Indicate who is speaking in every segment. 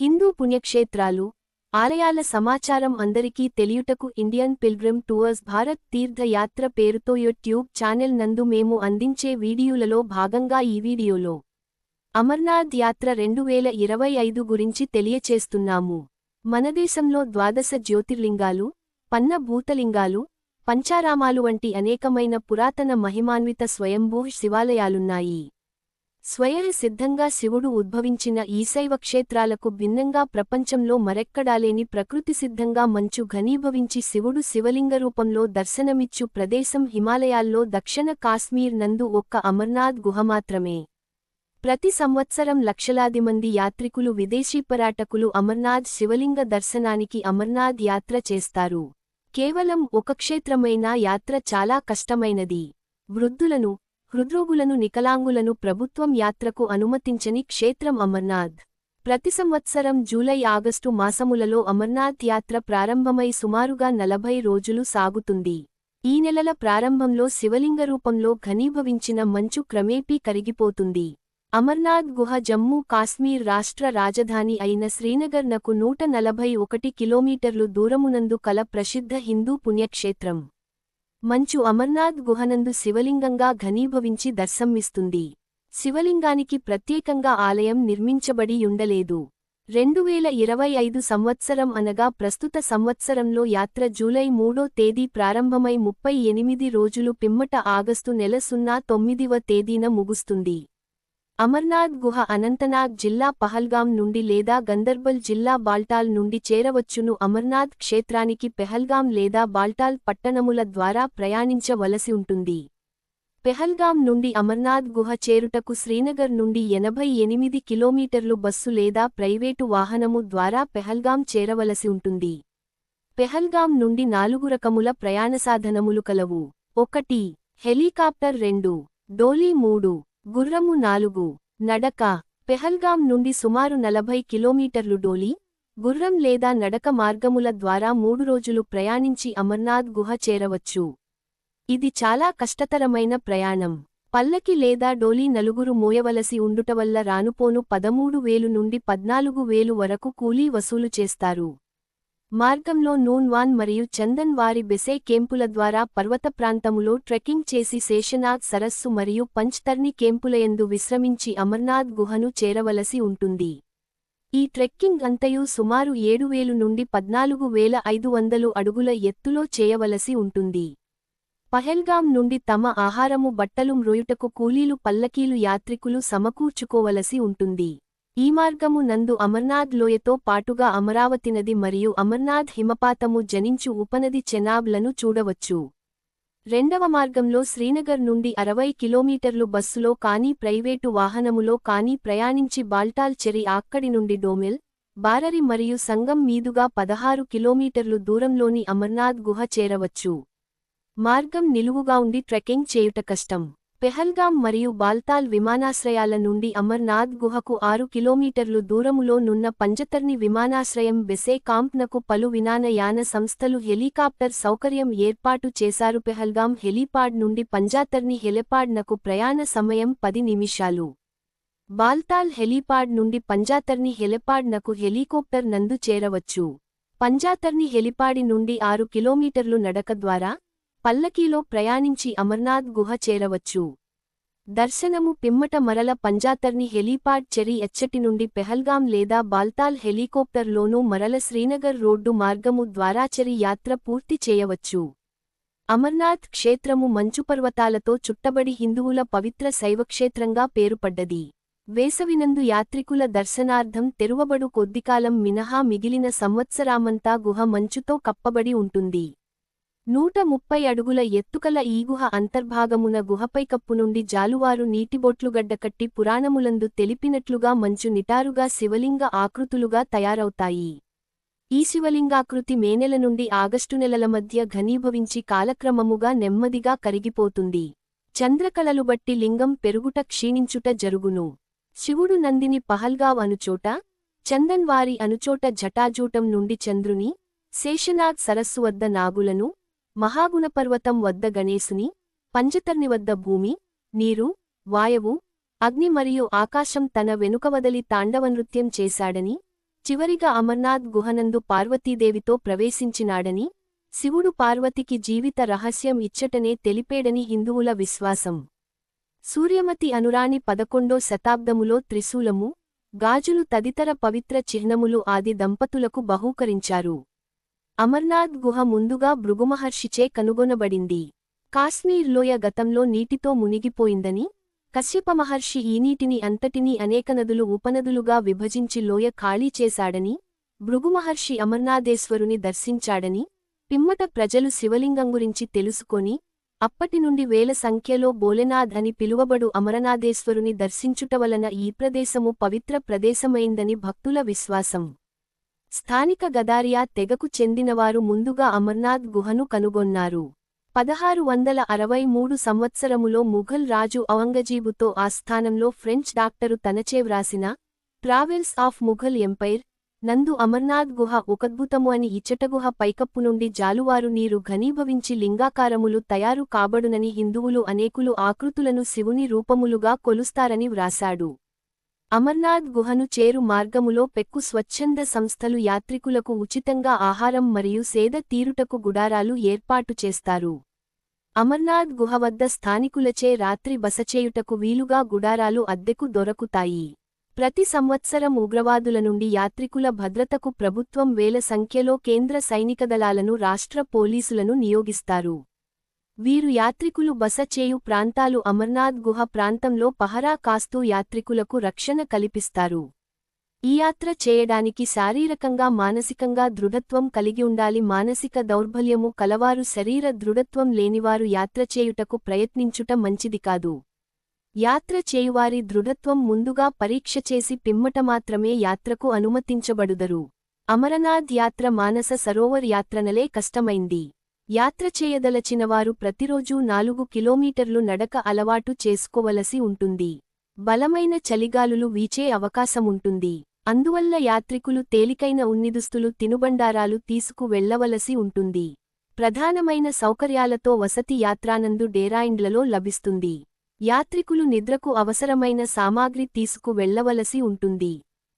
Speaker 1: హిందూ పుణ్యక్షేత్రాలు ఆలయాల సమాచారం అందరికీ తెలియుటకు Indian pilgrim tours Bharat Tirthayatra పేరుతో యూట్యూబ్ ఛానెల్ నందు మేము అందించే వీడియోలలో భాగంగా ఈ వీడియోలో అమర్నాథ్ యాత్ర రెండు వేల ఇరవై ఐదు గురించి తెలియచేస్తున్నాము. మనదేశంలో ద్వాదశ జ్యోతిర్లింగాలు పన్న భూతలింగాలు పంచారామాలు వంటి అనేకమైన పురాతన మహిమాన్విత స్వయంభూ శివాలయాలున్నాయి. స్వయం సిద్ధంగా శివుడు ఉద్భవించిన ఈశైవ క్షేత్రాలకు భిన్నంగా ప్రపంచంలో మరెక్కడాలేని ప్రకృతి సిద్ధంగా మంచు ఘనీభవించి శివుడు శివలింగ రూపంలో దర్శనమిచ్చు ప్రదేశం హిమాలయాల్లో దక్షిణ కాశ్మీర్ నందు ఒక్క అమర్నాథ్ గుహ మాత్రమే. ప్రతి సంవత్సరం లక్షలాది మంది యాత్రికులు విదేశీ పర్యాటకులు అమర్నాథ్ శివలింగ దర్శనానికి అమర్నాథ్ యాత్ర చేస్తారు. కేవలం ఒక క్షేత్రమైన యాత్ర చాలా కష్టమైనది. వృద్ధులను హృద్రోగులను నికలాంగులను ప్రభుత్వం యాత్రకు అనుమతించని క్షేత్రం అమర్నాథ్. ప్రతి సంవత్సరం జూలై ఆగస్టు మాసములలో అమర్నాథ్ యాత్ర ప్రారంభమై సుమారుగా నలభై రోజులు సాగుతుంది. ఈ నెలల ప్రారంభంలో శివలింగ రూపంలో ఘనీభవించిన మంచు క్రమేపీ కరిగిపోతుంది. అమర్నాథ్ గుహ జమ్మూ కాశ్మీర్ రాష్ట్ర రాజధాని అయిన శ్రీనగర్ నకు నూట నలభై ఒకటి కిలోమీటర్లు దూరమునందు కల ప్రసిద్ధ హిందూ పుణ్యక్షేత్రం. మంచు అమర్నాథ్ గుహనందు శివలింగంగా ఘనీభవించి దర్శనమిస్తుంది. శివలింగానికి ప్రత్యేకంగా ఆలయం నిర్మించబడి ఉండలేదు. ఇరవై ఐదు సంవత్సరం అనగా ప్రస్తుత సంవత్సరంలో యాత్ర జూలై మూడో తేదీ ప్రారంభమై ముప్పై ఎనిమిది రోజులు పిమ్మట ఆగస్టు నెల సున్నా తొమ్మిదివ తేదీన ముగుస్తుంది. అమర్నాథ్ గుహ అనంతనాగ్ జిల్లా పహల్గాం నుండి లేదా గందర్బల్ జిల్లా బాల్టాల్ నుండి చేరవచ్చును. అమర్నాథ్ క్షేత్రానికి పెహల్గాం లేదా బాల్టాల్ పట్టణముల ద్వారా ప్రయాణించవలసి ఉంటుంది. పెహల్గాం నుండి అమర్నాథ్ గుహ చేరుటకు శ్రీనగర్ నుండి ఎనభై ఎనిమిది కిలోమీటర్లు బస్సు లేదా ప్రైవేటు వాహనము ద్వారా పెహల్గాం చేరవలసి ఉంటుంది. పెహల్గాం నుండి నాలుగు రకముల ప్రయాణసాధనములు కలవు. ఒకటి హెలికాప్టర్ రెండు డోలీ మూడు గుర్రము నాలుగు నడక పెహల్గాం నుండి సుమారు నలభై కిలోమీటర్లు డోలి గుర్రం లేదా నడక మార్గముల ద్వారా మూడు రోజులు ప్రయాణించి అమర్నాథ్ గుహ చేరవచ్చు. ఇది చాలా కష్టతరమైన ప్రయాణం. పల్లకి లేదా డోలీ నలుగురు మోయవలసి ఉండుటవల్ల రానుపోను పదమూడు వేలు నుండి పద్నాలుగు వేలు వరకు కూలీ వసూలు చేస్తారు. మార్గంలో నూన్వాన్ మరియు చందన్ వారి బెసే కేంపుల ద్వారా పర్వత ప్రాంతములో ట్రెక్కింగ్ చేసి శేషనాథ్ సరస్సు మరియు పంచ్తర్ని కేంపులయందు విశ్రమించి అమర్నాథ్ గుహను చేరవలసి ఉంటుంది. ఈ ట్రెక్కింగ్ అంతయు సుమారు ఏడు వేలు నుండి పద్నాలుగు వేల ఐదు వందలు అడుగుల ఎత్తులో చేయవలసి ఉంటుంది. పహెల్గాం నుండి తమ ఆహారము బట్టలు మ్రోయుటకు కూలీలు పల్లకీలు యాత్రికులు సమకూర్చుకోవలసి ఉంటుంది. ఈ మార్గము నందు అమర్నాథ్ లోయతో పాటుగా అమరావతి నది మరియు అమర్నాథ్ హిమపాతము జనించు ఉపనది చెనాబ్లను చూడవచ్చు. రెండవ మార్గంలో శ్రీనగర్ నుండి అరవై కిలోమీటర్లు బస్సులో కానీ ప్రైవేటు వాహనములో కానీ ప్రయాణించి బాల్టాల్ చెరి అక్కడి నుండి డోమిల్ బారరి మరియు సంగం మీదుగా పదహారు కిలోమీటర్లు దూరంలోని అమర్నాథ్ గుహ చేరవచ్చు. మార్గం నిలువుగా ఉండి ట్రెక్కింగ్ చేయుట కష్టం. పెహల్గాం మరియు బాల్తాల్ విమానాశ్రయాల నుండి అమర్నాథ్ గుహకు ఆరు కిలోమీటర్లు దూరములో నున్న పంజతర్ని విమానాశ్రయం బెసే కాంప్నకు పలు విమానయాన సంస్థలు హెలికాప్టర్ సౌకర్యం ఏర్పాటు చేశారు. పెహల్గాం హెలిపాడ్ నుండి పంజాతర్ని హెలిపాడ్నకు ప్రయాణ సమయం పది నిమిషాలు. బాల్తాల్ హెలిపాడ్ నుండి పంజాతర్ని హెలిపాడ్నకు హెలికాప్టర్ నందు చేరవచ్చు. పంజాతర్ని హెలిపాడి నుండి ఆరు కిలోమీటర్లు నడక ద్వారా పల్లకీలో ప్రయాణించి అమర్నాథ్ గుహ చేరవచ్చు. దర్శనము పిమ్మట మరల పంజాతర్ని హెలీపాడ్ చెరి ఎచ్చటి నుండి పెహల్గాం లేదా బాల్తాల్ హెలికాప్టర్లోనూ మరల శ్రీనగర్ రోడ్డు మార్గము ద్వారా చెరి యాత్ర పూర్తి చేయవచ్చు. అమర్నాథ్ క్షేత్రము మంచుపర్వతాలతో చుట్టబడి హిందువుల పవిత్ర శైవక్షేత్రంగా పేరుపడ్డది. వేసవినందు యాత్రికుల దర్శనార్థం తెరువబడు కొద్దికాలం మినహా మిగిలిన సంవత్సరామంతా గుహ మంచుతో కప్పబడి ఉంటుంది. నూట ముప్పై అడుగుల ఎత్తుకల ఈ గుహ అంతర్భాగమున గుహపైకప్పు నుండి జాలువారు నీటిబొట్లుగడ్డకట్టి పురాణములందు తెలిపినట్లుగా మంచు నిటారుగా శివలింగ ఆకృతులుగా తయారవుతాయి. ఈ శివలింగాకృతి మేనెల నుండి ఆగస్టు నెలల మధ్య ఘనీభవించి కాలక్రమముగా నెమ్మదిగా కరిగిపోతుంది. చంద్రకళలు బట్టి లింగం పెరుగుట క్షీణించుట జరుగును. శివుడు నందిని పహల్గావ్ అనుచోట చందన్వారి అనుచోట జటాజూటం నుండి చంద్రుని శేషనాగ్ సరస్సు వద్ద నాగులను మహాగుణపర్వతం వద్ద గణేశుని పంచతర్ని వద్ద భూమి నీరు వాయవు అగ్ని మరియు ఆకాశం తన వెనుకవదలి తాండవనృత్యం చేశాడని చివరిగా అమర్నాథ్ గుహనందు పార్వతీదేవితో ప్రవేశించినాడని శివుడు పార్వతికి జీవిత రహస్యం ఇచ్చటనే తెలిపేడని హిందువుల విశ్వాసం. సూర్యమతి అనురాని పదకొండో శతాబ్దములో త్రిశూలము గాజులు తదితర పవిత్ర చిహ్నములు ఆది దంపతులకు బహూకరించారు. అమర్నాథ్ గుహ ముందుగా భృగుమహర్షిచే కనుగొనబడింది. కాశ్మీర్ లోయ గతంలో నీటితో మునిగిపోయిందని కశ్యప మహర్షి ఈ నీటిని అంతటినీ అనేక నదులు ఉపనదులుగా విభజించి లోయ ఖాళీ చేశాడని భృగుమహర్షి అమర్నాథేశ్వరుని దర్శించాడని పిమ్మట ప్రజలు శివలింగం గురించి తెలుసుకొని అప్పటి నుండి వేల సంఖ్యలో బోలెనాథ్ అని పిలువబడు అమరనాథేశ్వరుని దర్శించుట వలన ఈ ప్రదేశము పవిత్ర ప్రదేశమైందని భక్తుల విశ్వాసం. స్థానిక గదారియా తెగకు చెందినవారు ముందుగా అమర్నాథ్ గుహను కనుగొన్నారు. పదహారు వందల అరవై మూడు సంవత్సరములో ముఘల్ రాజు ఔరంగజీబుతో ఆస్థానంలో ఫ్రెంచ్ డాక్టరు తనచే వ్రాసిన ట్రావెల్స్ ఆఫ్ ముఘల్ ఎంపైర్ నందు అమర్నాథ్ గుహ ఒకద్భుతము అని ఇచ్చటగుహ పైకప్పు నుండి జాలువారు నీరు ఘనీభవించి లింగాకారములు తయారు కాబడునని హిందువులు అనేకులు ఆకృతులను శివుని రూపములుగా కొలుస్తారని వ్రాశాడు. అమర్నాథ్ గుహను చేరు మార్గములో పెక్కు స్వచ్ఛంద సంస్థలు యాత్రికులకు ఉచితంగా ఆహారం మరియు సేద తీరుటకు గుడారాలు ఏర్పాటు చేస్తారు. అమర్నాథ్ గుహ వద్ద స్థానికులచే రాత్రి బసచేయుటకు వీలుగా గుడారాలు అద్దెకు దొరకుతాయి. ప్రతి సంవత్సరం ఉగ్రవాదుల నుండి యాత్రికుల భద్రతకు ప్రభుత్వం వేల సంఖ్యలో కేంద్ర సైనిక దళాలను రాష్ట్ర పోలీసులను నియోగిస్తారు. వీరు యాత్రికులు బస చేయు ప్రాంతాలు అమర్నాథ్ గుహ ప్రాంతంలో పహరా కాస్తూ యాత్రికులకు రక్షణ కల్పిస్తారు. ఈ యాత్ర చేయడానికి శారీరకంగా మానసికంగా దృఢత్వం కలిగి ఉండాలి. మానసిక దౌర్బల్యము కలవారు శరీర దృఢత్వం లేనివారు యాత్ర చేయుటకు ప్రయత్నించుట మంచిది కాదు. యాత్ర చేయువారి దృఢత్వం ముందుగా పరీక్ష చేసి పిమ్మట మాత్రమే యాత్రకు అనుమతించబడుదరు. అమరనాథ్ యాత్ర మానస సరోవర్ యాత్రనలే కష్టమైంది. యాత్ర చేయదలచినవారు ప్రతిరోజూ నాలుగు కిలోమీటర్లు నడక అలవాటు చేసుకోవలసి ఉంటుంది. బలమైన చలిగాలులు వీచే అవకాశముంటుంది. అందువల్ల యాత్రికులు తేలికైన ఉన్నిదుస్తులు తినుబండారాలు తీసుకు వెళ్ళవలసి ఉంటుంది. ప్రధానమైన సౌకర్యాలతో వసతి యాత్రానందు డేరాయిండ్లలో లభిస్తుంది. యాత్రికులు నిద్రకు అవసరమైన సామాగ్రి తీసుకు వెళ్ళవలసి ఉంటుంది.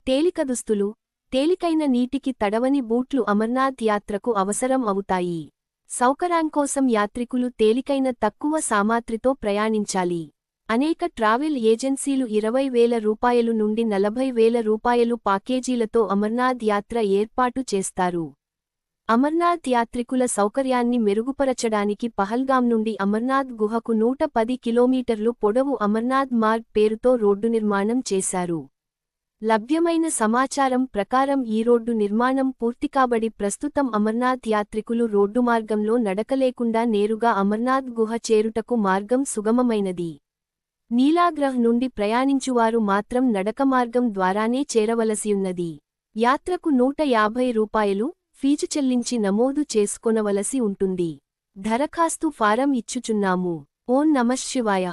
Speaker 1: తేలిక దుస్తులు తేలికైన నీటికి తడవని బూట్లు అమర్నాథ్ యాత్రకు అవసరం అవుతాయి. సౌకర్యాంకోసం యాత్రికులు తేలికైన తక్కువ సామాత్రితో ప్రయాణించాలి. అనేక ట్రావెల్ ఏజెన్సీలు ఇరవై వేల రూపాయలు నుండి నలభై వేల రూపాయలు పాకేజీలతో అమర్నాథ్ యాత్ర ఏర్పాటు చేస్తారు. అమర్నాథ్ యాత్రికుల సౌకర్యాన్ని మెరుగుపరచడానికి పహల్గాం నుండి అమర్నాథ్ గుహకు నూట పది కిలోమీటర్లు పొడవు అమర్నాథ్ మార్గ్ పేరుతో రోడ్డు నిర్మాణం చేశారు. లభ్యమైన సమాచారం ప్రకారం ఈ రోడ్డు నిర్మాణం పూర్తికాబడి ప్రస్తుతం అమర్నాథ్ యాత్రికులు రోడ్డు మార్గంలో నడకలేకుండా నేరుగా అమర్నాథ్ గుహ చేరుటకు మార్గం సుగమమైనది. నీలాగ్రహ్ నుండి ప్రయాణించువారు మాత్రం నడక మార్గం ద్వారానే చేరవలసియున్నది. యాత్రకు నూట యాభై రూపాయలు ఫీజు చెల్లించి నమోదు చేసుకొనవలసి ఉంటుంది. దరఖాస్తు ఫారం ఇచ్చుచున్నాము. ఓం నమశివాయ